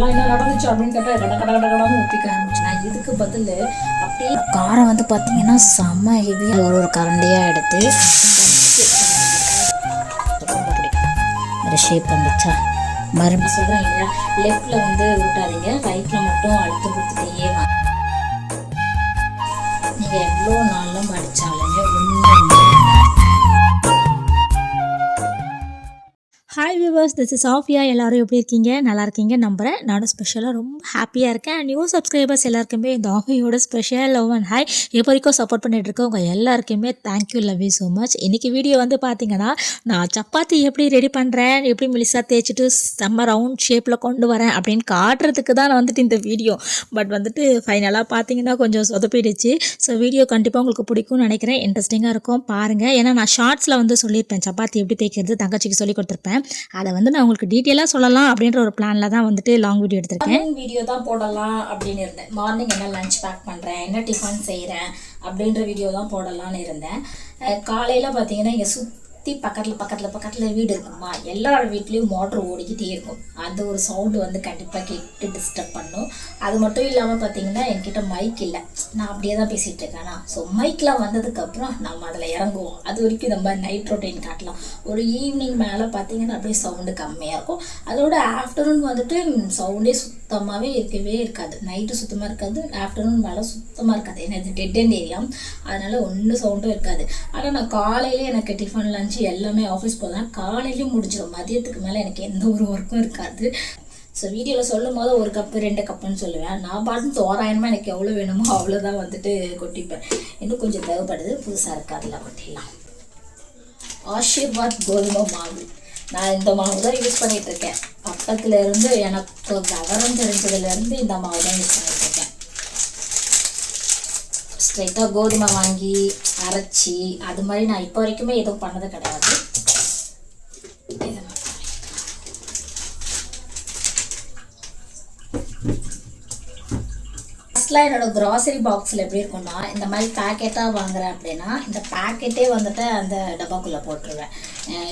இதெல்லாம் என்ன நடந்துச்சு அப்படின்னு கேட்டால் கட கட கட ஊற்றிக்க ஆரம்பிச்சு. நான் இதுக்கு பதில்? அப்படியே காரம் வந்து பார்த்தீங்கன்னா செம்ம ஹெவி ஒரு ஒரு கரண்டியாக எடுத்து ஒரு ஷேப் வந்துச்சா மறுபடியும் சொல்கிறேன் இல்லையா? லெஃப்டில் வந்து விட்டாதீங்க. ரைட்டில் மட்டும் அழுத்து கொடுத்துட்டே வாங்க. நீங்கள் எவ்வளோ நாளும் படித்தாலுமே ஒன்று hi viewers this is Afiya எல்லாரும் எப்படி இருக்கீங்க? நல்லா இருக்கீங்க நம்புகிறேன் நானும் ஸ்பெஷலாக ரொம்ப ஹாப்பியாக இருக்கேன். நியூ சப்ஸ்கிரைபர்ஸ் எல்லாருக்குமே இந்த ஆஃபியோட ஸ்பெஷல் லவ் அண்ட் ஹாய் இப்போ வரைக்கும் சப்போர்ட் பண்ணிட்டு இருக்கவங்க எல்லாருக்குமே thank you love you so much இன்றைக்கி வீடியோ வந்து பார்த்தீங்கன்னா நான் சப்பாத்தி எப்படி ரெடி பண்ணுறேன் எப்படி மெலிசாக தேய்ச்சிட்டு செம்ம ரவுண்ட் ஷேப்பில் கொண்டு வரேன் அப்படின்னு காட்டுறதுக்கு தான் நான் வந்துட்டு இந்த வீடியோ பட் வந்துட்டு ஃபைனலாக பார்த்தீங்கன்னா கொஞ்சம் சொதப்பிடுச்சு. ஸோ வீடியோ கண்டிப்பாக உங்களுக்கு பிடிக்கும்னு நினைக்கிறேன். இன்ட்ரெஸ்டிங்காக இருக்கும். பாருங்கள் ஏன்னா நான் ஷார்ட்ஸில் வந்து சொல்லியிருப்பேன். சப்பாத்தி எப்படி தேய்க்கிறது தங்கச்சிக்கு சொல்லி கொடுத்துருப்பேன். அதை வந்து நான் உங்களுக்கு டீட்டெயிலாக சொல்லலாம் அப்படின்ற ஒரு பிளானில் தான் வந்துட்டு லாங் வீடியோ எடுத்திருக்கேன். வீடியோ தான் போடலாம் அப்படின்னு இருந்தேன். மார்னிங் என்ன லஞ்ச் பேக் பண்ணுறேன் என்ன டிஃபன் செய்கிறேன் அப்படின்ற வீடியோ தான் போடலான்னு இருந்தேன். காலையில் பார்த்தீங்கன்னா இங்கே சுற்றி பக்கத்தில் பக்கத்தில் பக்கத்தில் வீடு இருக்குமா? எல்லார் வீட்லேயும் மோட்ரு ஓடிக்கிட்டே இருக்கும். அந்த ஒரு சவுண்டு வந்து கண்டிப்பாக கேட்டு டிஸ்டர்ப் பண்ணும். அது மட்டும் இல்லாமல் பார்த்தீங்கன்னா என்கிட்ட மைக் இல்லை. நான் அப்படியே தான் பேசிகிட்டு இருக்கேனா ஸோ மைக்லாம் வந்ததுக்கப்புறம் நம்ம அதில் இறங்குவோம். அது வரைக்கும் நம்ம நைட் ரொட்டீன் காட்டலாம். ஒரு ஈவினிங் மேலே பார்த்தீங்கன்னா அப்படியே சவுண்டு கம்மியாக இருக்கும். அதோட ஆஃப்டர்நூன் வந்துட்டு சவுண்டே சுத்தமாகவே இருக்கவே இருக்காது. நைட்டு சுத்தமாக இருக்காது ஆஃப்டர்நூன் மேலே சுத்தமாக இருக்காது. ஏன்னா இது டெட் அண்ட் ஏரியா அதனால் ஒன்றும் சவுண்டும் இருக்காது. ஆனால் நான் காலையிலே எனக்கு டிஃபன் லஞ்சு எல்லாமே ஆஃபீஸ் போகலாம் காலையிலேயும் முடிஞ்சிடும் மதியத்துக்கு மேலே எனக்கு எந்த ஒரு ஒர்க்கும் இருக்காது. ஸோ வீடியோவில் சொல்லும் போது ஒரு கப்பு ரெண்டு கப்புன்னு சொல்லுவேன். நான் பாட்டு தோராயமாக எனக்கு எவ்வளோ வேணுமோ அவ்வளோதான் வந்துட்டு கொட்டிப்பேன். இன்னும் கொஞ்சம் தேவைப்படுது. புதுசாக இருக்காதுல கொட்டிடலாம். ஆஷீர்வாத் கோதுமை மாவு. நான் இந்த மாவு தான் யூஸ் பண்ணிட்டு இருக்கேன் பக்கத்துல இருந்து எனக்கு விவரம் தெரிஞ்சதுல இருந்து இந்த மாவு தான் யூஸ் பண்ணிட்டு இருக்கேன் ஸ்ட்ரைட்டாக கோதுமை வாங்கி அரைச்சி அது மாதிரி நான் இப்போ வரைக்குமே எதுவும் பண்ணது கிடையாது. இதை என்னோடய என்னோட க்ராசரி பாக்ஸில் எப்படி இருக்கும்னா இந்த மாதிரி பேக்கெட்டாக வாங்குறேன் அப்படின்னா இந்த பேக்கெட்டே வந்துட்டு அந்த டப்பாக்குள்ளே போட்டுருவேன்.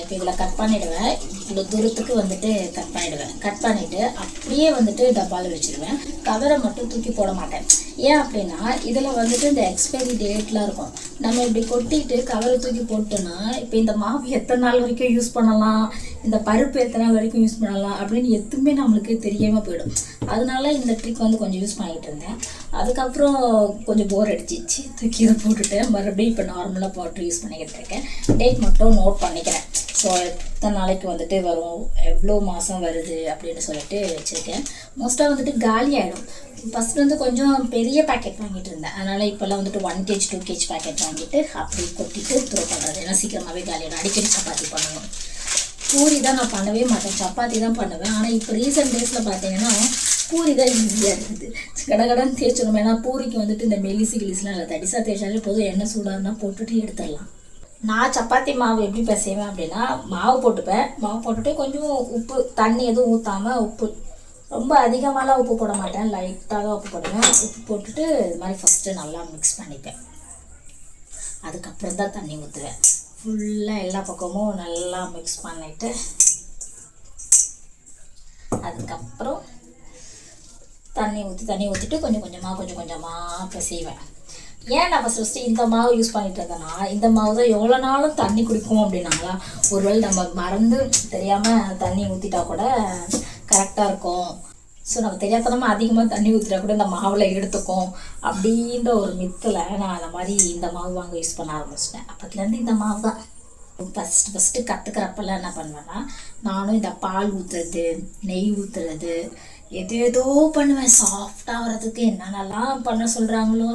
இப்போ இதில் கட் பண்ணிவிடுவேன் இவ்வளோ தூரத்துக்கு வந்துட்டு கட் பண்ணிவிடுவேன் கட் பண்ணிவிட்டு அப்படியே வந்துட்டு டப்பாவில் வச்சுருவேன். கவரை மட்டும் தூக்கி போட மாட்டேன். ஏன் அப்படின்னா இதில் வந்துட்டு இந்த எக்ஸ்பைரி டேட்லாம் இருக்கும். நம்ம இப்படி கொட்டிட்டு கவரை தூக்கி போட்டோன்னா இப்போ இந்த மாவு எத்தனை நாள் வரைக்கும் யூஸ் பண்ணலாம்? இந்த பருப்பு எத்தனை நாள் வரைக்கும் யூஸ் பண்ணலாம்? அப்படின்னு எதுவுமே நம்மளுக்கு தெரியாமல் போயிடும். அதனால இந்த ட்ரிக் வந்து கொஞ்சம் யூஸ் பண்ணிகிட்டு இருந்தேன். அதுக்கப்புறம் கொஞ்சம் போர் அடிச்சிச்சு. தூக்கி இதை போட்டுட்டு மறுபடியும் இப்போ நார்மலாக போட்டு யூஸ் பண்ணிக்கிட்டு இருக்கேன். டேட் மட்டும் நோட் பண்ணிக்கிறேன். ஸோ எத்தனை நாளைக்கு வந்துட்டு வரும்? எவ்வளோ மாதம் வருது? அப்படின்னு சொல்லிட்டு வச்சுருக்கேன். மோஸ்ட்டாக வந்துட்டு காலி ஆகிடும் ஃபஸ்ட் வந்து கொஞ்சம் பெரிய பேக்கெட் வாங்கிட்டு இருந்தேன். அதனால் இப்போல்லாம் வந்துட்டு one kg two kg packet வாங்கிட்டு அப்படி கொட்டிட்டு த்ரோ பண்ணுறது ஏன்னா சீக்கிரமாகவே காலியாகிடும் அடிக்கடி சப்பாத்தி பண்ணணும் பூரி தான் நான் பண்ணவே மாட்டேன். சப்பாத்தி தான் பண்ணுவேன். ஆனால் இப்போ ரீசெண்ட் டேஸில் பார்த்தீங்கன்னா பூரி தான் ஈஸியாக இருக்குது. கடகடன்னு தேய்ச்சிடும் ஏன்னா பூரிக்கு வந்துட்டு இந்த மெலிசி கிலிஸ்லாம் இல்லை. தடிசா தேய்ச்சாலே போதும். எண்ணெய் சூடாருன்னா போட்டுட்டு எடுத்துடலாம். நான் சப்பாத்தி மாவு எப்படி பிசைவேன் அப்படின்னா மாவு போட்டுப்பேன். மாவு போட்டுட்டு கொஞ்சம் உப்பு தண்ணி எதுவும் ஊற்றாமல் உப்பு. ரொம்ப அதிகமாகலாம் உப்பு போட மாட்டேன். லைட்டாக தான் உப்பு போடுவேன். உப்பு போட்டுட்டு இது மாதிரி ஃபஸ்ட்டு நல்லா மிக்ஸ் பண்ணிப்பேன். அதுக்கப்புறம் தான் தண்ணி ஊற்றுவேன் ஃபுல்லாக எல்லா பக்கமும் நல்லா மிக்ஸ் பண்ணிவிட்டு அதுக்கப்புறம் தண்ணி ஊற்றி தண்ணி ஊற்றிட்டு கொஞ்சம் கொஞ்சமாக கொஞ்சம் கொஞ்சமாக பிசைவேன் ஏன் நான் ஃபஸ்ட் ஃபஸ்ட்டு இந்த மாவு யூஸ் பண்ணிட்டு இருந்தேன்னா இந்த மாவு தான் எவ்வளோ நாளும் தண்ணி குடிக்கும் அப்படின்னாங்களா ஒருவேளை நம்ம மறந்து தெரியாமல் தண்ணி ஊற்றிட்டா கூட கரெக்டாக இருக்கும். ஸோ நம்ம தெரியாதனமாக அதிகமாக தண்ணி ஊற்றிட்டா கூட இந்த மாவில் எடுத்துக்கும் அப்படின்ற ஒரு மித்தில் நான் அந்த மாதிரி இந்த மாவு வாங்க யூஸ் பண்ண ஆரம்பிச்சிட்டேன். அப்போதுலேருந்து இந்த மாவு தான். ஃபஸ்ட்டு ஃபஸ்ட்டு கற்றுக்கிறப்பெல்லாம் என்ன பண்ணுவேன்னா நானும் இந்த பால் ஊற்றுறது நெய் ஊற்றுறது எது ஏதோ பண்ணுவேன் சாஃப்டாக வர்றதுக்கு என்னென்னலாம் பண்ண சொல்கிறாங்களோ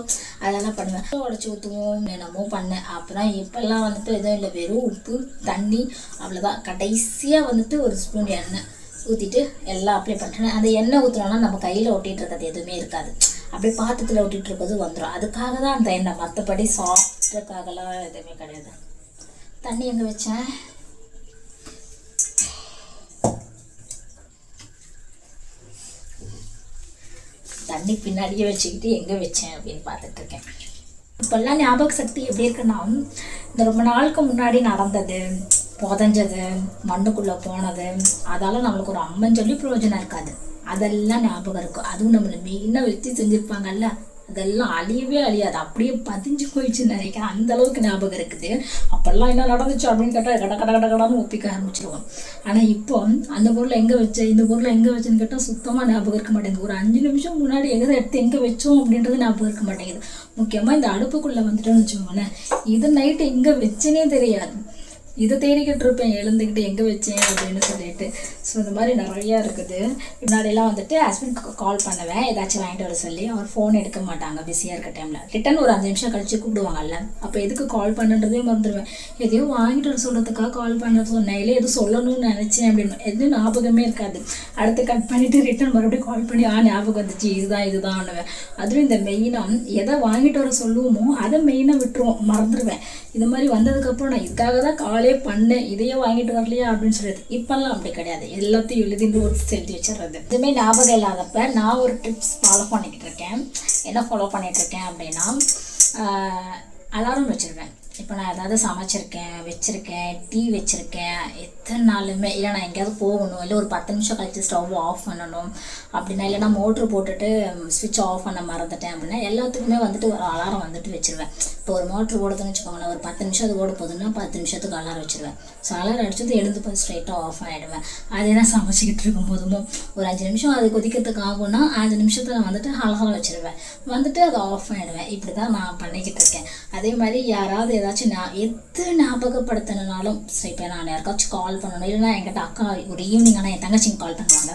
அதெல்லாம் பண்ணுவேன். உடச்சி ஊற்றுவோம் என்னமோ பண்ணேன். அப்புறம் இப்போல்லாம் வந்துட்டு எதுவும் இல்லை. வெறும் உப்பு தண்ணி அவ்வளோதான் கடைசியாக வந்துட்டு ஒரு ஸ்பூன் எண்ணெய் ஊற்றிட்டு எல்லாம் அப்ளை பண்ணுறேன் அந்த எண்ணெய் ஊற்றுனோன்னா நம்ம கையில் ஒட்டிகிட்டு இருக்கிறது எதுவுமே இருக்காது. அப்படியே பாத்திரத்தில் ஒட்டிகிட்டு இருக்கிறது வந்துடும் அதுக்காக தான் அந்த எண்ணெய். மற்றபடி சாஃப்டுக்காகலாம் எதுவுமே கிடையாது. தண்ணி எங்கே வச்சேன்? தண்ணி பின்னாடியே வச்சுக்கிட்டு எங்கே வச்சேன் அப்படின்னு பார்த்துட்டு இருக்கேன். இப்போல்லாம் ஞாபக சக்தி எப்படி இருக்குன்னா இந்த ரொம்ப நாளுக்கு முன்னாடி நடந்தது புதஞ்சது மண்ணுக்குள்ளே போனது அதால் நம்மளுக்கு ஒரு அம்மன் சொல்லி பிரயோஜனம் இருக்காது. அதெல்லாம் ஞாபகம் இருக்கும் அதுவும் நம்மளை மெயினாக வச்சு செஞ்சுருப்பாங்கல்ல? அதெல்லாம் அழியவே அழியாது. அப்படியே பதிஞ்சு போயிடுச்சுன்னு நினைக்கிறேன். அந்த அளவுக்கு ஞாபகம் இருக்குது. அப்போல்லாம் என்ன நடந்துச்சு அப்படின்னு கேட்டால் கட கட கட கடன்னு ஒப்பிக்க ஆரம்பிச்சிருவோம். ஆனால் இப்போ அந்த பொருளை எங்கே வச்ச இந்த பொருளை எங்கே வச்சேன்னு கேட்டால் சுத்தமாக ஞாபகம் இருக்க மாட்டேங்குது. ஒரு அஞ்சு நிமிஷம் முன்னாடி எதை எடுத்து எங்கே வச்சோம் அப்படின்றது ஞாபகம் இருக்க மாட்டேங்குது. முக்கியமாக இந்த அடுப்புக்குள்ளே வந்துட்டோம்னு வச்சுக்கோங்களேன். இது நைட்டு எங்கே வச்சேனே தெரியாது. இதை தேடிக்கிட்டு இருப்பேன் எழுந்துக்கிட்டு எங்கே வச்சேன் அப்படின்னு சொல்லிட்டு. ஸோ இந்த மாதிரி நிறையா இருக்குது. முன்னாடியெல்லாம் வந்துட்டு ஹஸ்பண்ட்க்கு கால் பண்ணுவேன். ஏதாச்சும் வாங்கிட்டு வர சொல்லி அவர் ஃபோன் எடுக்க மாட்டாங்க பிஸியாக இருக்க டைமில் ரிட்டன் ஒரு அஞ்சு நிமிஷம் கழிச்சு கூப்பிடுவாங்கல்ல. அப்போ எதுக்கு கால் பண்ணுன்றதே மறந்துடுவேன். எதையோ வாங்கிட்டு வர சொல்கிறதுக்காக கால் பண்ண சொன்னேன். இல்லை எதுவும் சொல்லணும்னு நினச்சேன் அப்படின்னு. எதுவும் ஞாபகமே இருக்காது. அடுத்து கட் பண்ணிவிட்டு ரிட்டன் மறுபடியும் கால் பண்ணி ஆ ஞாபகம் வந்துச்சு. இதுதான் இதுதான் அதுவும் இந்த மெயினாக எதை வாங்கிட்டு வர சொல்லுவோமோ அதை மெயினாக விட்டுருவோம். மறந்துடுவேன். இது மாதிரி வந்ததுக்கப்புறம் நான் இதுக்காக தான் கால் பண்ணேன் இதையே வாங்கிட்டு வரலையா அப்படின்னு சொல்லுறது இப்போல்லாம் அப்படி கிடையாது. எல்லாத்தையும் எழுதி நோட்ஸ் எழுதி வச்சிடுறது. எதுவுமே ஞாபகம் இல்லாதப்ப நான் ஒரு டிப்ஸ் ஃபாலோ பண்ணிக்கிட்டு இருக்கேன். என்ன ஃபாலோ பண்ணிட்டு இருக்கேன் அப்படின்னா அலாரம் வச்சுருவேன். இப்போ நான் ஏதாவது சமைச்சிருக்கேன் வச்சுருக்கேன் டீ வச்சுருக்கேன் எத்தனை நாளுமே இல்லை நான் எங்கேயாவது போகணும் இல்லை ஒரு பத்து நிமிஷம் கழிச்சு ஸ்டவ் ஆஃப் பண்ணணும் அப்படின்னா இல்லைனா மோட்ரு போட்டுட்டு ஸ்விட்ச் ஆஃப் பண்ண மறந்துட்டேன் அப்படின்னா எல்லாத்துக்குமே வந்துட்டு ஒரு அலாரம் வந்துட்டு வச்சுருவேன். இப்போ ஒரு மோட்ரு ஓடுதுன்னு வச்சுக்கோங்களேன் ஒரு பத்து நிமிஷம் அது ஓட போகுதுன்னா பத்து நிமிஷத்துக்கு அலாரம் வச்சுருவேன். ஸோ அலாரம் அடிச்சது எழுந்து போய் ஸ்ட்ரைட்டாக ஆஃப் ஆகிடுவேன் அதே தான் சமைச்சிக்கிட்டு இருக்கும் போதுமோ. ஒரு அஞ்சு நிமிஷம் அது கொதிக்கிறதுக்கு ஆகும்னா அஞ்சு நிமிஷத்தில் வந்துட்டு அலாரம் வச்சுருவேன். வந்துட்டு அதை ஆஃப் ஆகிடுவேன் இப்படி தான் நான் பண்ணிக்கிட்டு இருக்கேன். அதே மாதிரி யாராவது ஏதாச்சும் நான் எது ஞாபகப்படுத்தணுனாலும் சரி இப்போ நான் யாருக்காச்சும் கால் பண்ணணும். இல்லைன்னா என்கிட்ட அக்கா ஒரு ஈவினிங் ஆனால் என் தங்கச்சிங்க கால் பண்ணுவாங்க.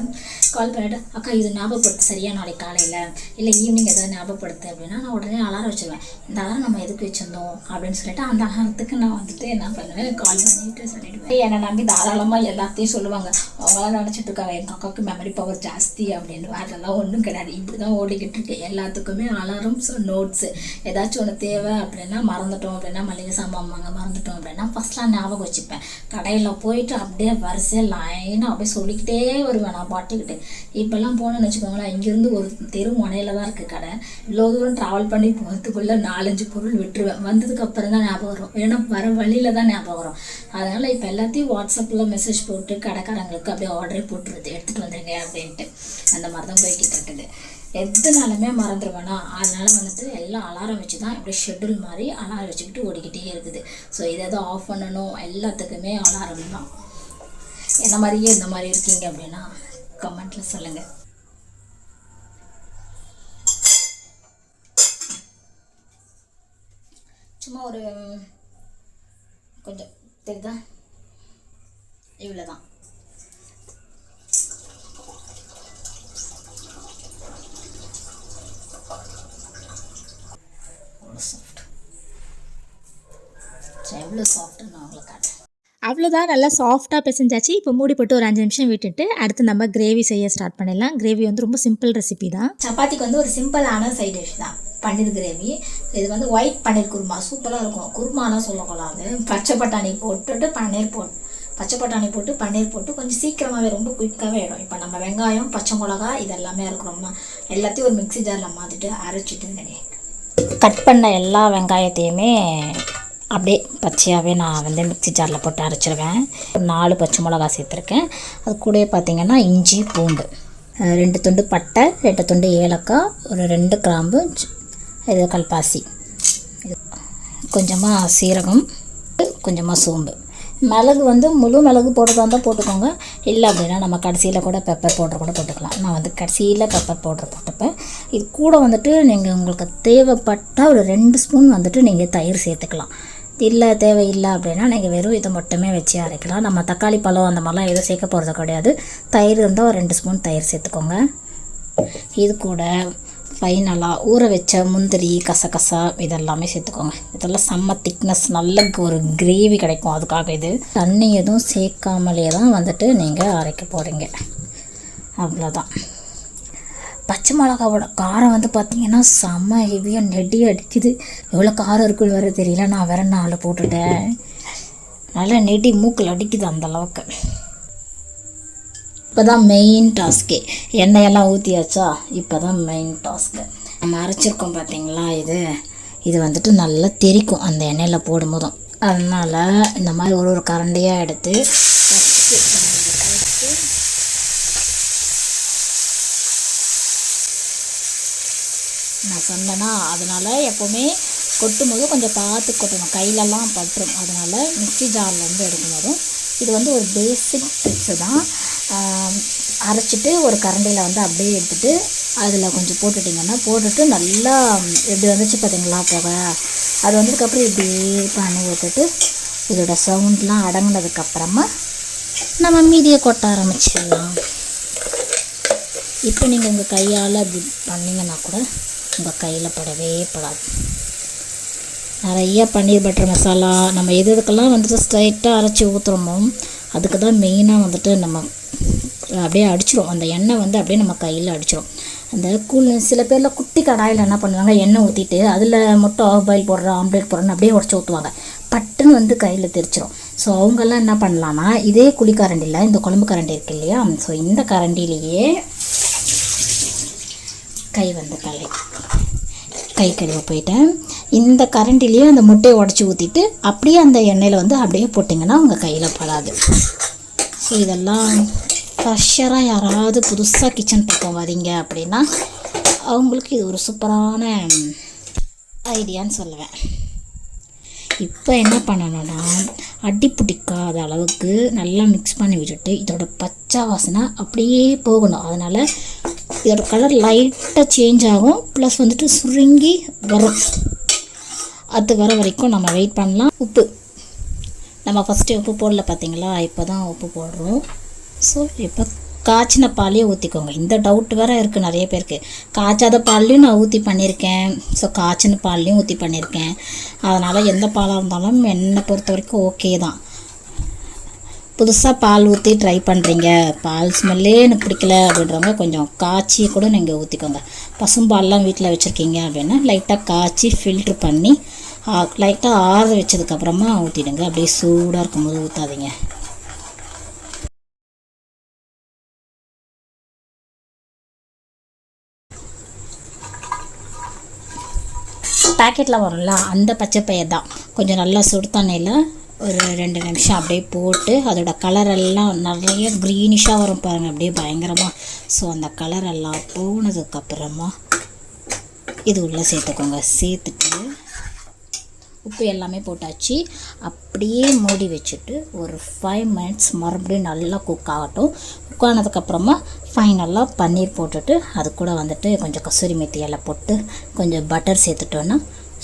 கால் பண்ணிவிட்டு அக்கா இது ஞாபகப்படுத்து சரியா? நாளைக்கு காலையில். இல்லை ஈவினிங் எதாவது ஞாபகப்படுத்து அப்படின்னா நான் உடனே அலாரம் வச்சுருவேன். இந்த அலாரம் நம்ம எதுக்கு வச்சுருந்தோம்? அப்படின்னு சொல்லிட்டு அந்த அலாரத்துக்கு நான் வந்துட்டு என்ன பண்ணுவேன்? கால் பண்ணிட்டு சொல்லிடுவேன். என்னை நம்பி தாராளமாக எல்லாத்தையும் சொல்லுவாங்க. அவங்களாம் நினச்சிட்டு இருக்காங்க எங்கள் அக்காவுக்கு மெமரி பவர் ஜாஸ்தி அப்படின்னு. அதெல்லாம் ஒன்றும் கிடையாது. இப்படி தான் ஓடிக்கிட்டு இருக்கு. எல்லாத்துக்குமே அலாரம்ஸ் நோட்ஸு ஏதாச்சும் ஒன்று தேவை அப்படின்னா மறந்துட்டோம் அப்படின்னா மளிகை சாமான் வாங்க மறந்துட்டோம் அப்படின்னா ஃபஸ்ட்லாம் ஞாபகம் வச்சுப்பேன். கடையில் போயிட்டு அப்படியே வரிசையாக லைனாக அப்படியே சொல்லிக்கிட்டே வருவேன் நான் பாட்டுக்கிட்டு. இப்போல்லாம் போனேன்னு வச்சுக்கோங்களேன் இங்கேருந்து ஒரு தெரு முனையில தான் இருக்குது கடை. இவ்வளோ தூரம் ட்ராவல் பண்ணி போகிறதுக்குள்ளே நாலஞ்சு பொருள் விட்டுருவேன். வந்ததுக்கு அப்புறம் தான் ஞாபகம் வரும். ஏன்னா வர வழியில தான் ஞாபகம் வரும். அதனால் இப்போ எல்லாத்தையும் வாட்ஸ்அப்பில் மெசேஜ் போட்டு கடைக்காரங்களுக்கு அப்படியே ஆர்டரே போட்டுருது எடுத்துகிட்டு வந்துருங்க அப்படின்ட்டு. அந்த மாதிரி தான் போய்கிட்டு இருக்குது. எதுனாலுமே மறந்துடுவேனா அதனால வந்துட்டு எல்லாம் அலாரம் வச்சு தான் இப்படி ஷெட்யூல் மாதிரி அலாரம் வச்சுக்கிட்டு ஓடிக்கிட்டே இருக்குது. ஸோ இதை எதோ ஆஃப் பண்ணணும். எல்லாத்துக்குமே அலாரம் தான். என்ன மாதிரியே இந்த மாதிரி இருக்கீங்க அப்படின்னா கமெண்ட்டில் சொல்லுங்கள் சும்மா ஒரு கொஞ்சம் தெரியுதா? இவ்வளோ தான் அவ்வளோ சாஃப்ட் எவ்வளோ சாஃப்ட்டுன்னு நான் உங்களுக்கு காட்டுறேன். அவ்வளோதான் நல்லா சாஃப்டாக பிசைஞ்சாச்சு. இப்போ மூடி போட்டு ஒரு அஞ்சு நிமிஷம் விட்டுட்டு அடுத்து நம்ம கிரேவி செய்ய ஸ்டார்ட் பண்ணிடலாம். கிரேவி வந்து ரொம்ப சிம்பிள் ரெசிபி தான். சப்பாத்திக்கு வந்து ஒரு சிம்பிளான சைட் டிஷ் தான். பன்னீர் கிரேவி இது வந்து ஒயிட் பன்னீர் குருமா. சூப்பராக இருக்கும். குருமாலாம் சொல்லக்கூடாது. பச்சை பட்டாணி போட்டுட்டு பன்னீர் போட்டு பச்சை பட்டாணி போட்டு பன்னீர் போட்டு கொஞ்சம் சீக்கிரமாகவே ரொம்ப குயிக்காகவே ஆகிடும் இப்போ நம்ம வெங்காயம் பச்சை மிளகா இது எல்லாமே இருக்கிறோம்னா எல்லாத்தையும் ஒரு மிக்ஸி ஜாரில் மாற்றிட்டு அரைச்சிட்டு கட் பண்ண எல்லா வெங்காயத்தையுமே அப்படியே பச்சையாகவே நான் வந்து மிக்ஸி ஜாரில் போட்டு அரைச்சிருவேன். ஒரு நாலு பச்சை மிளகா சேர்த்துருக்கேன். அது கூடயே பார்த்திங்கன்னா இஞ்சி பூண்டு. ரெண்டு துண்டு பட்டை ரெண்டு துண்டு ஏலக்காய் ஒரு ரெண்டு கிராம்பு இது கல்பாசி. இது கொஞ்சமாக சீரகம் கொஞ்சமாக சோம்பு. மிளகு வந்து முழு மிளகு போடுறதா இருந்தால் போட்டுக்கோங்க. இல்லை அப்படின்னா நம்ம கடைசியில் கூட பெப்பர் பவுடர் கூட போட்டுக்கலாம். நான் வந்து கடைசியில் பெப்பர் பவுடர் போட்டுப்பேன். இது கூட வந்துட்டு நீங்கள் உங்களுக்கு தேவைப்பட்டால் ஒரு ரெண்டு ஸ்பூன் வந்துட்டு நீங்கள் தயிர் சேர்த்துக்கலாம். இல்லை தேவையில்லை அப்படின்னா நீங்கள் வெறும் இதை மட்டுமே வச்சு அரைக்கலாம். நம்ம தக்காளி பழம் அந்த மாதிரிலாம் எதுவும் சேர்க்க போகிறது கிடையாது. தயிர் இருந்தால் ஒரு ரெண்டு ஸ்பூன் தயிர் சேர்த்துக்கோங்க. இது கூட ஃபைனலாக ஊற வச்ச முந்திரி கசகசா இதெல்லாமே சேர்த்துக்கோங்க. இதெல்லாம் செம்ம திக்னஸ் நல்ல ஒரு கிரேவி கிடைக்கும் அதுக்காக இது. தண்ணி எதுவும் சேர்க்காமலே தான் வந்துட்டு நீங்கள் அரைக்க போகிறீங்க அவ்வளோதான் பச்சை மிளகாவோட காரம் வந்து பார்த்தீங்கன்னா செம்ம ஹெவியாக நெடி அடிக்குது. எவ்வளோ காரம் இருக்குன்னு வேறு தெரியல. நான் வேற நாலு போட்டுட்டேன். நல்லா நெடி மூக்கில் அடிக்குது அந்த அளவுக்கு. இப்போ தான் மெயின் டாஸ்க்கு எண்ணெயெல்லாம் ஊற்றியாச்சா இப்போ தான் மெயின் டாஸ்க்கு நம்ம அரைச்சிருக்கோம் பார்த்தீங்களா இது? இது வந்துட்டு நல்லா தெறிக்கும் அந்த எண்ணெயில் போடும்போதும். அதனால் இந்த மாதிரி ஒரு ஒரு கரண்டியாக எடுத்து ஃபஸ்ட்டு நான் சொன்னேன்னா அதனால் எப்போவுமே கொட்டும் போது கொஞ்சம் பார்த்து கொட்டணும். கையிலலாம் பட்டுரும். அதனால் மிக்சி ஜார்லேருந்து எடுக்கும் போதும் இது வந்து ஒரு பேசிக் ட்ரிக்ஸு தான். அரைச்சிட்டு ஒரு கரண்டியில் வந்து அப்படியே எடுத்துட்டு அதில் கொஞ்சம் போட்டுட்டிங்கன்னா போட்டுட்டு நல்லா எப்படி வந்துச்சு பார்த்தீங்களா போக? அது வந்ததுக்கப்புறம் இப்படியே பண்ணி விட்டுட்டு இதோட சவுண்ட்லாம் அடங்கினதுக்கப்புறமா நம்ம மீதியை கொட்ட ஆரம்பிச்சிடலாம். இப்போ நீங்கள் உங்கள் கையால் அப்படி பண்ணிங்கன்னா கூட நம்ம கையில் படவே படாது. நிறைய பன்னீர் பட்டர் மசாலா நம்ம எது எதுக்கெல்லாம் வந்துட்டு ஸ்ட்ரைட்டாக அரைச்சி ஊற்றுறோமோ அதுக்கு தான் மெயினாக வந்துட்டு நம்ம அப்படியே அடிச்சிரும். அந்த எண்ணெய் வந்து அப்படியே நம்ம கையில் அடிச்சிரும். அந்த கூழ் சில பேரில் குட்டி கடாயில் என்ன பண்ணுவாங்க எண்ணெய் ஊற்றிட்டு அதில் முட்டை ஆஃப் பாயில் போடுற ஆம்லேட் போடுறேன்னு அப்படியே உடச்சி ஊற்றுவாங்க பட்டுன்னு வந்து கையில் தெரிச்சிரும். ஸோ அவங்கெல்லாம் என்ன பண்ணலான்னா இதே குழி கரண்டியில் இந்த குழம்பு கரண்டி இருக்கு இல்லையா? ஸோ இந்த கரண்டிலேயே கை வந்து கலை கை கழுவ போயிட்டேன். இந்த கரண்டிலேயே அந்த முட்டையை உடச்சி ஊற்றிட்டு அப்படியே அந்த எண்ணெயில் வந்து அப்படியே போட்டிங்கன்னா உங்கள் கையில் படாது. ஸோ இதெல்லாம் ஃப்ரெஷராக யாராவது புதுசாக கிச்சன் பக்கம் வரீங்க அப்படின்னா அவங்களுக்கு இது ஒரு சூப்பரான ஐடியான்னு சொல்லுவேன். இப்போ என்ன பண்ணணும்னா அடி பிடிக்காத அளவுக்கு நல்லா மிக்ஸ் பண்ணி விட்டுட்டு இதோட பச்சை வாசனை அப்படியே போகணும். அதனால் இதோட கலர் லைட்டாக சேஞ்ச் ஆகும். ப்ளஸ் வந்துட்டு சுருங்கி வரும். அது வர வரைக்கும் நம்ம வெயிட் பண்ணலாம். உப்பு. நம்ம ஃபஸ்ட்டு உப்பு போடல பார்த்தீங்களா இப்போ தான் உப்பு போடுறோம். ஸோ இப்போ காய்ச்சின பாலையே ஊற்றிக்கோங்க இந்த டவுட் வேறு இருக்குது நிறைய பேருக்கு. காய்ச்சாத பால்லையும் நான் ஊற்றி பண்ணியிருக்கேன். ஸோ காய்ச்சின பால்லையும் ஊற்றி பண்ணியிருக்கேன். அதனால் எந்த பாலாக இருந்தாலும் என்னை பொறுத்த வரைக்கும் ஓகே தான். புதுசாக பால் ஊற்றி ட்ரை பண்ணுறீங்க பால் ஸ்மெல்லே எனக்கு பிடிக்கல அப்படின்றவங்க கொஞ்சம் காய்ச்சி கூட நீங்கள் ஊற்றிக்கோங்க பசும்பால்லாம் வீட்டில் வச்சுருக்கீங்க அப்படின்னா லைட்டாக காய்ச்சி ஃபில்ட்ரு பண்ணி லைட்டாக ஆற வச்சதுக்கப்புறமா ஊற்றிடுங்க அப்படியே சூடாக இருக்கும்போது ஊற்றாதீங்க பேக்கெட்டில் வரும்ல அந்த பச்சை பயிர் தான். கொஞ்சம் நல்லா சுடு தண்ணியில் ஒரு ரெண்டு நிமிஷம் அப்படியே போட்டு அதோட கலர் எல்லாம் நிறைய க்ரீனிஷாக வரும் பாருங்கள் அப்படியே பயங்கரமாக ஸோ அந்த கலர் எல்லாம் போனதுக்கப்புறமா இது உள்ளே சேர்த்துக்கோங்க. சேர்த்துட்டு உப்பு எல்லாமே போட்டாச்சு. அப்படியே மூடி வச்சுட்டு ஒரு ஃபைவ் மினிட்ஸ் மறுபடியும் நல்லா குக் ஆகட்டும். குக் ஆனதுக்கப்புறமா ஃபைனலாக பன்னீர் போட்டுட்டு அது கூட வந்துட்டு கொஞ்சம் கசூரி மெத்தி எல்லாம் போட்டு கொஞ்சம் பட்டர் சேர்த்துட்டோன்னா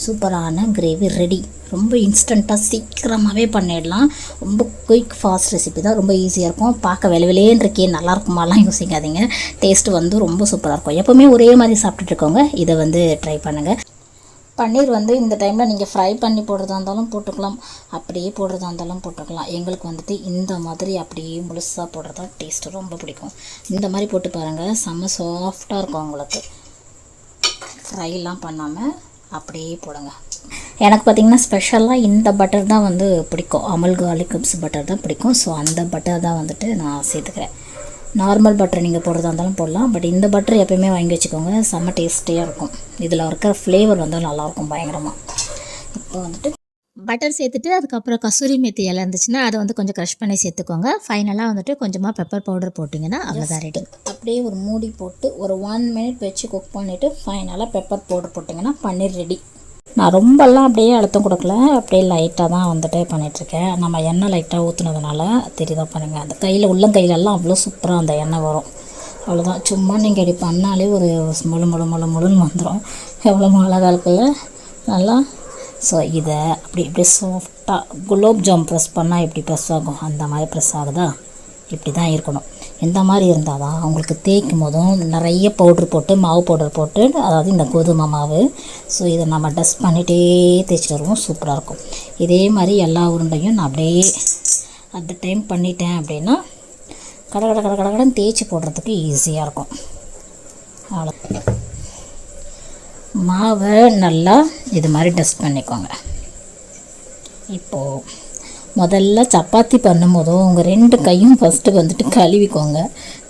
சூப்பரான கிரேவி ரெடி ரொம்ப இன்ஸ்டண்ட்டாக சீக்கிரமாகவே பண்ணிடலாம். ரொம்ப குயிக் ஃபாஸ்ட் ரெசிபி தான். ரொம்ப ஈஸியாக இருக்கும். பார்க்க வெள இருக்கே நல்லா இருக்குமாலாம் யோசிக்காதீங்க. டேஸ்ட்டு வந்து ரொம்ப சூப்பராக இருக்கும். எப்போவுமே ஒரே மாதிரி சாப்பிட்டுட்டு இருக்கோங்க. இதை வந்து ட்ரை பண்ணுங்கள் பன்னீர் வந்து இந்த டைமில் நீங்கள் ஃப்ரை பண்ணி போடுறதா இருந்தாலும் போட்டுக்கலாம். அப்படியே போடுறதா இருந்தாலும் போட்டுக்கலாம். எங்களுக்கு வந்துட்டு இந்த மாதிரி அப்படியே முழுசாக போடுறதா டேஸ்ட்டு ரொம்ப பிடிக்கும். இந்த மாதிரி போட்டு பாருங்கள் செம்ம சாஃப்டாக இருக்கும் உங்களுக்கு. ஃப்ரைலாம் பண்ணாமல் அப்படியே போடுங்க. எனக்கு பார்த்திங்கன்னா ஸ்பெஷலாக இந்த பட்டர் தான் வந்து பிடிக்கும். அமுல் கார்லிக் கப்ஸ் பட்டர் தான் பிடிக்கும். ஸோ அந்த பட்டர் தான் வந்துட்டு நான் சேர்த்துக்கிறேன். நார்மல் பட்டர் நீங்கள் போடுறதா இருந்தாலும் போடலாம். பட் இந்த பட்டர் எப்பயுமே வாங்கி வச்சுக்கோங்க. செம்ம டேஸ்டியாக இருக்கும். இதில் இருக்கிற ஃப்ளேவர் வந்து நல்லாயிருக்கும் பயங்கரமாக இப்போ வந்துட்டு பட்டர் சேர்த்துட்டு அதுக்கப்புறம் கசூரி மெத்தி இலை இருந்துச்சுன்னா அதை வந்து கொஞ்சம் க்ரஷ் பண்ணி சேர்த்துக்கோங்க. ஃபைனலாக வந்துட்டு கொஞ்சமாக பெப்பர் பவுடர் போட்டிங்கன்னா அவ்வளோதான் ரெடி அப்படியே ஒரு மூடி போட்டு ஒரு ஒன் மினிட் வச்சு குக் பண்ணிவிட்டு ஃபைனலாக பெப்பர் பவுடர் போட்டிங்கன்னா பன்னீர் ரெடி நான் ரொம்பலாம் அப்படியே அழுத்தம் கொடுக்கல. அப்படியே லைட்டாக தான் வந்துட்டு பண்ணிகிட்ருக்கேன் நம்ம எண்ணெய் லைட்டாக ஊற்றுனதுனால தெரியுதா பண்ணுங்கள் அந்த கையில் உள்ளங்கையிலெல்லாம் அவ்வளோ சூப்பராக அந்த எண்ணெய் வரும். அவ்வளோதான். சும்மா நீங்கள் இப்படி பண்ணாலே ஒரு முழு முழு முழு முழுன்னு வந்துடும் எவ்வளோ அழகாக இருக்குல்ல. நல்லா. ஸோ இதை அப்படி இப்படி சாஃப்டாக குலோப் ஜாம் ப்ரெஸ் பண்ணால் எப்படி ப்ரெஸ் ஆகும்? அந்த மாதிரி ப்ரெஸ் ஆகுதா? இப்படி தான் இருக்கணும். எந்த மாதிரி இருந்தால் தான் அவங்களுக்கு தேய்க்கும் போதும் நிறைய பவுட்ரு போட்டு மாவு பவுடர் போட்டு அதாவது இந்த கோதுமை மாவு. ஸோ இதை நம்ம டஸ்ட் பண்ணிகிட்டே தேய்ச்சிட்டு வருவோம். சூப்பராக இருக்கும். இதே மாதிரி எல்லா உருண்டையும் நான் அப்படியே அட் த டைம் பண்ணிட்டேன் அப்படின்னா கட கட கட கட தேய்ச்சி போடுறதுக்கு ஈஸியாக இருக்கும். அவ்வளோ மாவை நல்லா இது மாதிரி டஸ்ட் பண்ணிக்கோங்க. இப்போது முதல்ல சப்பாத்தி பண்ணும்போதும் உங்கள் ரெண்டு கையும் ஃபஸ்ட்டு வந்துட்டு கழுவிக்கோங்க.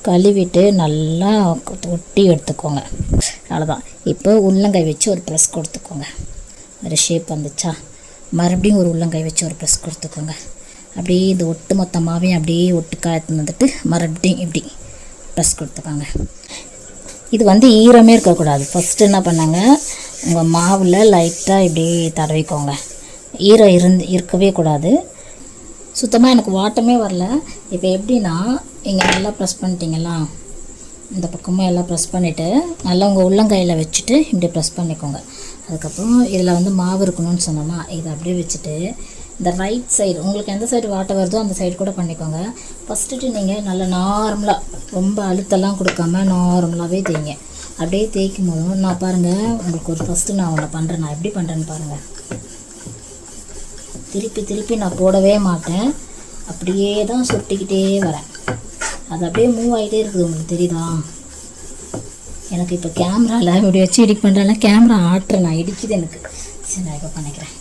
கழுவிட்டு நல்லா ஒட்டி எடுத்துக்கோங்க. அவ்வளோதான் இப்போ உள்ளங்கை வச்சு ஒரு ப்ரெஸ் கொடுத்துக்கோங்க. ஒரு ஷேப் வந்துச்சா? மறுபடியும் ஒரு உள்ளங்கை வச்சு ஒரு ப்ரெஸ் கொடுத்துக்கோங்க. அப்படியே இந்த ஒட்டு மொத்தமாகவே அப்படியே ஒட்டுக்கா எடுத்துன்னு வந்துட்டு மறுபடியும் இப்படி ப்ரெஸ் கொடுத்துக்கோங்க. இது வந்து ஈரமே இருக்கக்கூடாது. ஃபஸ்ட்டு என்ன பண்ணாங்க? உங்கள் மாவில் லைட்டாக இப்படி தடவிக்கோங்க. ஈரம் இருந்து இருக்கவே கூடாது. சுத்தமாக எனக்கு வாட்டமே வரல. இப்போ எப்படின்னா இங்கே நல்லா ப்ரெஸ் பண்ணிட்டீங்களா? இந்த பக்கமும் எல்லாம் ப்ரெஸ் பண்ணிவிட்டு நல்லா உங்கள் உள்ளங்கையில் வச்சுட்டு இப்படி ப்ரெஸ் பண்ணிக்கோங்க. அதுக்கப்புறம் இதில் வந்து மாவு இருக்கணும்னு சொன்னோமா இதை அப்படியே வச்சுட்டு இந்த ரைட் சைடு உங்களுக்கு எந்த சைடு வாட்டை வருதோ அந்த சைடு கூட பண்ணிக்கோங்க. ஃபஸ்ட்டு நீங்கள் நல்லா நார்மலாக ரொம்ப அழுத்தெல்லாம் கொடுக்காம நார்மலாகவே தேய்ங்க. அப்படியே தேய்க்கும் போதும் நான் பாருங்கள் உங்களுக்கு ஒரு ஃபஸ்ட்டு நான் ஒன்று பண்ணுறேன் நான் எப்படி பண்ணுறேன்னு பாருங்கள் திருப்பி திருப்பி நான் போடவே மாட்டேன். அப்படியே தான் சுட்டிக்கிட்டே வரேன். அது அப்படியே மூவ் ஆகிட்டே இருக்குது உங்களுக்கு தெரியுதா? எனக்கு இப்போ கேமராவில் இப்படி வச்சு எடிட் பண்ணுறேன்னா கேமரா ஆட்டுறேன் நான் இடிக்குது எனக்கு. சரி நான் இப்போ பண்ணிக்கிறேன்.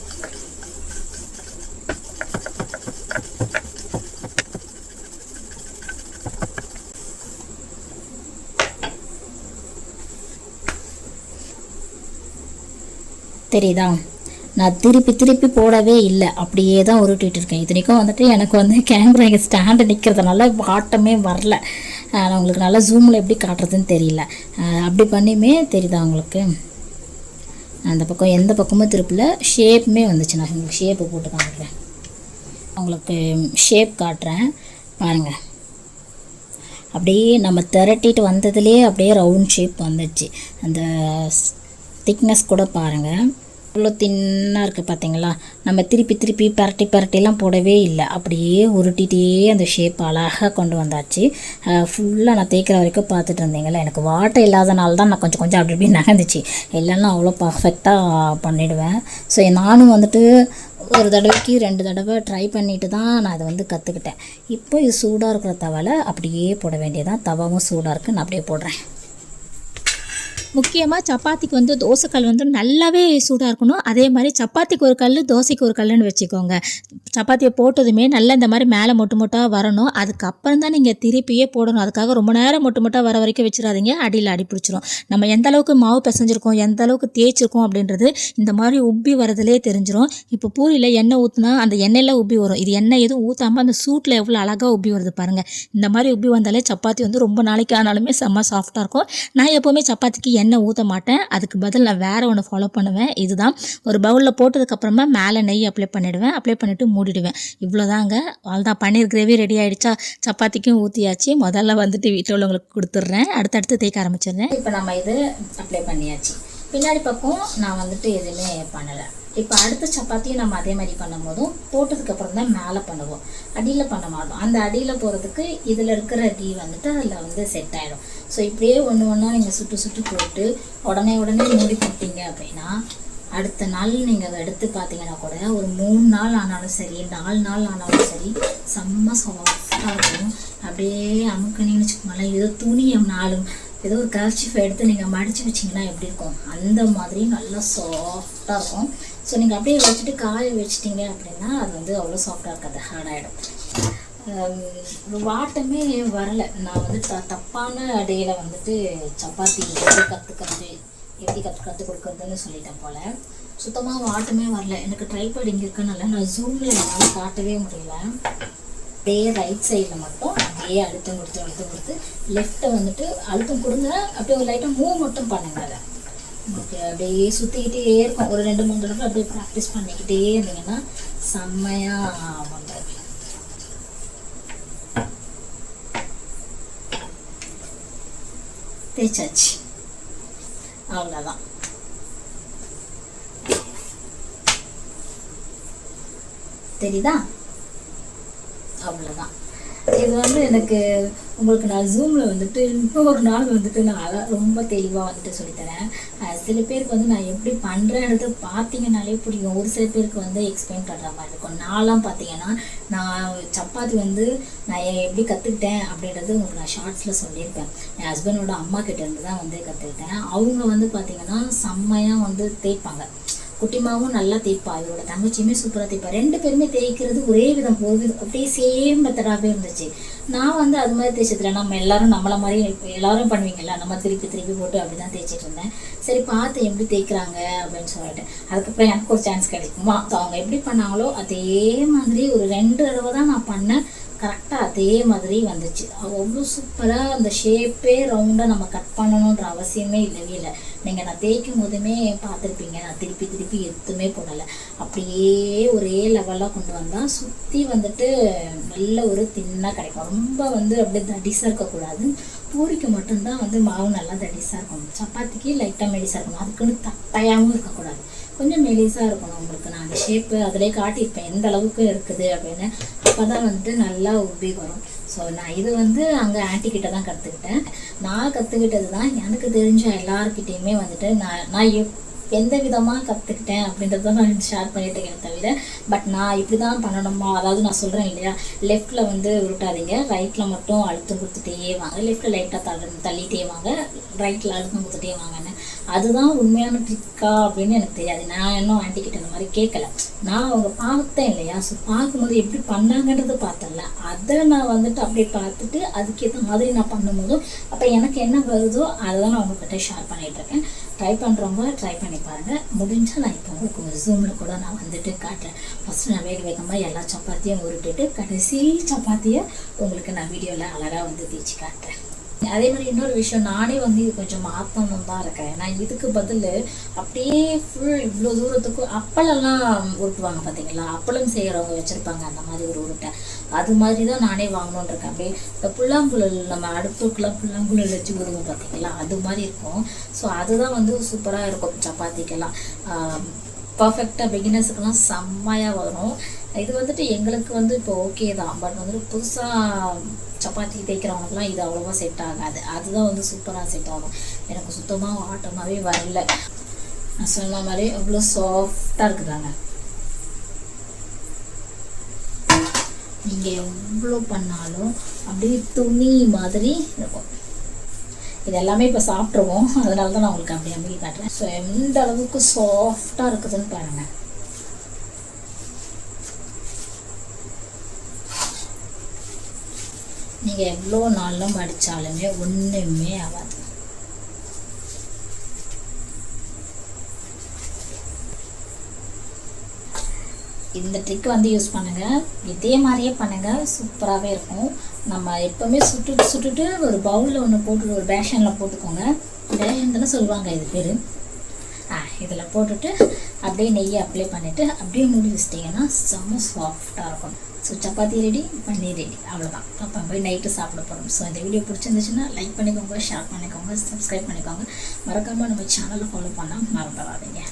தெரியுதா? நான் திருப்பி திருப்பி போடவே இல்லை. அப்படியே தான் உருட்டிகிட்டு இருக்கேன். இத்தனைக்கும் வந்துட்டு எனக்கு வந்து கேமரா இங்கே ஸ்டாண்டு நிற்கிறதுனால வாட்டமே வரல. நான் உங்களுக்கு நல்லா ஜூமில் எப்படி காட்டுறதுன்னு தெரியல. அப்படி பண்ணியுமே தெரியுதா உங்களுக்கு? அந்த பக்கம் எந்த பக்கமும் திருப்பல. ஷேப்புமே வந்துச்சு. நான் உங்களுக்கு ஷேப்பு போட்டு காட்டுறேன் உங்களுக்கு ஷேப் காட்டுறேன். பாருங்கள் அப்படியே நம்ம திரட்டிட்டு வந்ததுலேயே அப்படியே ரவுண்ட் ஷேப் வந்துச்சு. அந்த திக்னஸ் கூட பாருங்கள் இவ்வளோ தின்னாக இருக்குது பார்த்தீங்களா? நம்ம திருப்பி திருப்பி பரட்டி பரட்டிலாம் போடவே இல்லை. அப்படியே உருட்டிகிட்டே அந்த ஷேப் அழகாக கொண்டு வந்தாச்சு. ஃபுல்லாக நான் தேய்க்கிற வரைக்கும் பார்த்துட்டு இருந்தீங்களா எனக்கு வாட்டர் இல்லாதனால தான் நான் கொஞ்சம் கொஞ்சம் அப்படி இப்படி நகர்ந்துச்சு இல்லைன்னா அவ்வளோ பர்ஃபெக்டாக பண்ணிவிடுவேன் ஸோ நானும் வந்துட்டு ஒரு தடவைக்கு ரெண்டு தடவை ட்ரை பண்ணிட்டு தான் நான் அதை வந்து கற்றுக்கிட்டேன் இப்போ இது சூடாக இருக்கிற தவலை அப்படியே போட வேண்டியதான் தவாவும் சூடாக இருக்குது நான் அப்படியே போடுறேன். முக்கியமாக சப்பாத்திக்கு வந்து தோசைக்கல் வந்து நல்லாவே சூடாக இருக்கணும். அதே மாதிரி சப்பாத்திக்கு ஒரு கல் தோசைக்கு ஒரு கல்லுன்னு வச்சுக்கோங்க. சப்பாத்தியை போட்டதுமே நல்லா இந்த மாதிரி மேலே மொட்டு மொட்டாக வரணும். அதுக்கப்புறம் தான் நீங்கள் திருப்பியே போடணும். அதுக்காக ரொம்ப நேரம் மொட்டு மொட்டாக வர வரைக்கும் வச்சிடாதீங்க. அடியில் அடி பிடிச்சிரும். நம்ம எந்த அளவுக்கு மாவு பிசைஞ்சிருக்கோம் எந்த அளவுக்கு தேய்ச்சிருக்கோம் அப்படின்றது இந்த மாதிரி உப்பி வரதுலே தெரிஞ்சிடும் இப்போ பூரியில் எண்ணெய் ஊற்றுனா அந்த எண்ணெயில் உப்பி வரும். இது எண்ணெய் எதுவும் ஊற்றாமல் அந்த சூட்டில் எவ்வளோ அழகாக உப்பி வருது பாருங்கள் இந்த மாதிரி உப்பி வந்தாலே சப்பாத்தி வந்து ரொம்ப நாளைக்கு ஆனாலுமே செம்ம சாஃப்டாக இருக்கும். நான் எப்போவுமே சப்பாத்திக்கு எண்ணெய் ஊற்ற மாட்டேன். அதுக்கு பதில் நான் வேறு ஒன்று ஃபாலோ பண்ணுவேன். இதுதான். ஒரு பவுலில் போட்டதுக்கப்புறமா மேலே நெய் அப்ளை பண்ணிவிடுவேன் அப்ளை பண்ணிவிட்டு மூடிடுவேன். இவ்வளோதாங்க அவ்வளோதான் பன்னீர் கிரேவி ரெடி ஆகிடுச்சா சப்பாத்திக்கும் ஊற்றியாச்சு முதல்ல வந்துட்டு வீட்டில் உள்ளவங்களுக்கு கொடுத்துட்றேன். அடுத்தடுத்து தேய்க்க ஆரம்பிச்சிடுறேன். இப்போ நம்ம இது அப்ளை பண்ணியாச்சு. பின்னாடி பக்கம் நான் வந்துட்டு எதுவுமே பண்ணலை. இப்போ அடுத்த சப்பாத்தியும் நம்ம அதே மாதிரி பண்ணும்போதும் போட்டதுக்கப்புறம் தான் மேலே பண்ணுவோம். அடியில் பண்ண மாட்டோம். அந்த அடியில் போகிறதுக்கு இதில் இருக்கிற டீ வந்துட்டு அதில் வந்து செட் ஆகிடும் ஸோ இப்படியே ஒன்று ஒன்றா நீங்கள் சுட்டு சுட்டு போட்டு உடனே உடனே மூடி போட்டீங்க அப்படின்னா அடுத்த நாள் நீங்கள் எடுத்து பார்த்தீங்கன்னா கூட ஒரு மூணு நாள் ஆனாலும் சரி நாலு நாள் ஆனாலும் சரி செம்ம சாஃப்டாக இருக்கும். அப்படியே அமுக்கணின்னு வச்சுக்கோங்களேன். ஏதோ துணி நாலு ஏதோ ஒரு கர்ச்சிஃப் எடுத்து நீங்கள் மடித்து வச்சிங்கன்னா எப்படி இருக்கும்? அந்த மாதிரி நல்லா சாஃப்டாக இருக்கும். ஸோ நீங்கள் அப்படியே வச்சுட்டு காய வச்சிட்டிங்க அப்படின்னா அது வந்து அவ்வளோ சாஃப்டாக இருக்காது ஹார்டாகிடும் வாட்டமே வரலை. நான் வந்து த தப்பான அடையில் வந்துட்டு சப்பாத்தி எப்படி கற்றுக்கிறது எப்படி கற்று கற்றுக் கொடுக்குறதுன்னு சொல்லிட்டேன் போல். சுத்தமாக வாட்டமே வரல. எனக்கு ட்ரைபேட் இங்கே இருக்கனால நான் ஜூமில் என்னால் காட்டவே முடியல. அப்படியே ரைட் சைடில் மட்டும் நிறைய அழுத்தம் கொடுத்து அழுத்தம் கொடுத்து லெஃப்ட்டை வந்துட்டு அழுத்தம் கொடுங்க அப்படியே ஒரு லைட்டாக மூவ் மட்டும் பண்ணுங்க அதை. உங்களுக்கு அப்படியே சுற்றிக்கிட்டே இருக்கும். ஒரு ரெண்டு மூணு தடவை அப்படியே ப்ராக்டிஸ் பண்ணிக்கிட்டே இருந்தீங்கன்னா செம்மையாக வந்துடும் தேய்ச்சாச்சு அவ்வளோதான் தெரியுதா? அவ்வளோதான் இது வந்து எனக்கு உங்களுக்கு நான் ஜூமில் வந்துட்டு இன்னொரு நாள் வந்துட்டு நான் அழ ரொம்ப தெளிவாக வந்துட்டு சொல்லித்தரேன் சில பேருக்கு வந்து நான் எப்படி பண்ணுறேன்றது பார்த்தீங்கனாலே பிடிக்கும் ஒரு சில பேருக்கு வந்து எக்ஸ்பிளைன் பண்ணுற மாதிரி இருக்கும். நான்லாம் பார்த்தீங்கன்னா நான் சப்பாத்தி வந்து நான் எப்படி கற்றுக்கிட்டேன் அப்படின்றது உங்களுக்கு நான் ஷார்ட்ஸில் சொல்லியிருப்பேன். என் ஹஸ்பண்டோட அம்மா கிட்டேருந்து தான் வந்து கற்றுக்கிட்டேன் அவங்க வந்து பார்த்தீங்கன்னா செம்மையாக வந்து தேய்ப்பாங்க. குட்டிமாவும் நல்லா தேய்ப்பா. இவரோட தங்கச்சியுமே சூப்பராக தேய்ப்பா. ரெண்டு பேருமே தேய்க்கிறது ஒரே விதம். ஒரு அப்படியே சேம் மெத்தடாகவே இருந்துச்சு. நான் வந்து அது மாதிரி தேய்ச்சதில்ல. நம்ம எல்லாரும் நம்மளை மாதிரி எல்லாரும் பண்ணுவீங்கல்ல நம்ம திருப்பி திருப்பி போட்டு அப்படி தான் தேய்ச்சிட்டு இருந்தேன். சரி பார்த்து எப்படி தேய்க்கிறாங்க அப்படின்னு சொல்லிட்டு. அதுக்கப்புறம் எனக்கு ஒரு சான்ஸ் கிடைக்குமா? ஸோ அவங்க எப்படி பண்ணாங்களோ அதே மாதிரி ஒரு ரெண்டு தடவை தான் நான் பண்ணேன். கரெக்டாக அதே மாதிரி வந்துச்சு. அவ்வளோ சூப்பராக அந்த ஷேப்பே ரவுண்டாக நம்ம கட் பண்ணணுன்ற அவசியமே இல்லவே இல்லை. நீங்கள் நான் தேய்க்கும் போதுமே பார்த்துருப்பீங்க. நான் திருப்பி திருப்பி எதுவுமே போடலை. அப்படியே ஒரே லெவலாக கொண்டு வந்தால் சுற்றி வந்துட்டு நல்ல ஒரு தின்னாக கிடைக்கும். ரொம்ப வந்து அப்படியே தடிசாக இருக்கக்கூடாது. பூரிக்கு மட்டும்தான் வந்து மாவு நல்லா தடிசாக இருக்கணும் சப்பாத்திக்கு லைட்டாக மெடிசாக இருக்கணும். அதுக்குன்னு தட்டையாகவும் இருக்கக்கூடாது. கொஞ்சம் மெலிசாக இருக்கணும். உங்களுக்கு நான் அந்த ஷேப்பு அதிலே காட்டியிருப்பேன். எந்த அளவுக்கு இருக்குது அப்படின்னு. அப்போ தான் வந்துட்டு நல்லா உப்பி வரும். ஸோ நான் இது வந்து அங்கே ஆன்ட்டி தான் கற்றுக்கிட்டேன் நான் கற்றுக்கிட்டது தான் எனக்கு தெரிஞ்ச எல்லாருக்கிட்டேயுமே வந்துட்டு நான் நான் எப் எந்த விதமாக கற்றுக்கிட்டேன் அப்படின்றத நான் ஷேர் பண்ணிட்டு இருக்கேன் தவிர பட் நான் இப்படி தான் பண்ணணுமா? அதாவது நான் சொல்கிறேன் இல்லையா? லெஃப்ட்டில் வந்து உருட்டாதீங்க. ரைட்டில் மட்டும் அழுத்தம் கொடுத்துட்டே வாங்க. லெஃப்ட்டில் லைட்டாக தள்ள தள்ளிட்டே வாங்க. ரைட்டில் அழுத்தம் கொடுத்துட்டே வாங்கன்னு. அதுதான் உண்மையான ட்ரிக்கா அப்படின்னு எனக்கு தெரியாது. நான் இன்னும் ஆன்ட்டி கிட்ட மாதிரி கேட்கல நான் அவங்க பார்த்தேன் இல்லையா? ஸோ பார்க்கும்போது எப்படி பண்ணாங்கன்றது பார்த்தல அதை நான் வந்துட்டு அப்படியே பார்த்துட்டு அதுக்கேற்ற மாதிரி நான் பண்ணும்போதும் அப்போ எனக்கு என்ன வருதோ அதை தான் நான் உங்ககிட்ட ஷேர் பண்ணிகிட்ருக்கேன் ட்ரை பண்ணுறவங்க ட்ரை பண்ணி பாருங்கள் முடிஞ்சால் நான் இப்போ உங்களுக்கு ஜூமில் கூட நான் வந்துட்டு காட்டுறேன். ஃபஸ்ட்டு நான் வேக வேகமாக எல்லா சப்பாத்தியும் உருட்டுட்டு கடைசி சப்பாத்தியை உங்களுக்கு நான் வீடியோவில் அழகாக வந்து தேய்ச்சி காட்டுறேன். அதே மாதிரி இன்னொரு விஷயம் நானே வந்து இது கொஞ்சம் மாற்றணும் தான் இருக்கேன். நான் இதுக்கு பதில் அப்படியே ஃபுல் இவ்வளோ தூரத்துக்கு அப்பளம்லாம் உருட்டுவாங்க பார்த்தீங்களா அப்பளம் செய்கிறவங்க வச்சுருப்பாங்க அந்த மாதிரி ஒரு உருட்டை. அது மாதிரி தான் நானே வாங்கணுன்னு இருக்கேன். அப்படியே இந்த புல்லாங்குழல் நம்ம அடுப்புக்கெல்லாம் புல்லாங்குழல் வச்சு விடுவோம் பார்த்தீங்களா அது மாதிரி இருக்கும். ஸோ அதுதான் வந்து சூப்பராக இருக்கும் சப்பாத்திக்கெல்லாம். பர்ஃபெக்டாக பிகினர்ஸுக்கெல்லாம் செம்மையாக வரும். இது வந்துட்டு எங்களுக்கு வந்து இப்போ ஓகே தான். பட் வந்துட்டு புதுசாக சப்பாத்தி தேய்க்கிறவங்களுக்குலாம் இது அவ்வளோவா செட் ஆகாது. அதுதான் வந்து சூப்பராக செட் ஆகும். எனக்கு சுத்தமாக ஆட்டமாகவே வரல. நான் சொன்ன மாதிரி அவ்வளோ சாஃப்டாக இருக்குதாங்க. நீங்கள் எவ்வளோ பண்ணாலும் அப்படியே துணி மாதிரி இருக்கும். இது எல்லாமே இப்போ சாப்பிட்ருவோம் அதனால தான் நான் உங்களுக்கு அப்படியே அமைதி காட்டுறேன். ஸோ எந்த அளவுக்கு சாஃப்டாக இருக்குதுன்னு பாருங்கள் நீங்கள் எவ்வளோ நாளில் மடித்தாலுமே ஒன்றுமே ஆகாது. இந்த ட்ரிக் வந்து யூஸ் பண்ணுங்கள் இதே மாதிரியே பண்ணுங்கள் சூப்பராகவே இருக்கும். நம்ம எப்போவுமே சுட்டு சுட்டுட்டு ஒரு பவுலில் ஒன்று போட்டுட்டு ஒரு பேஷனில் போட்டுக்கோங்க. பேஷன் தானே சொல்லுவாங்க இது பேர். ஆ இதில் போட்டுட்டு அப்படியே நெய்யை அப்ளை பண்ணிவிட்டு அப்படியே மூடி வச்சிட்டிங்கன்னா செம்ம சாஃப்டாக இருக்கும். So chapati ready paneer ready அவ்வளோதான் அப்போ போய் நைட்டு சாப்பிட போகிறோம் ஸோ இந்த வீடியோ பிடிச்சிருந்துச்சுன்னா லைக் பண்ணிக்கோங்க ஷேர் பண்ணிக்கோங்க சப்ஸ்கிரைப் பண்ணிக்கோங்க. மறக்காமல் நம்ம சேனலை ஃபாலோ பண்ணால் மறந்துடாதீங்க.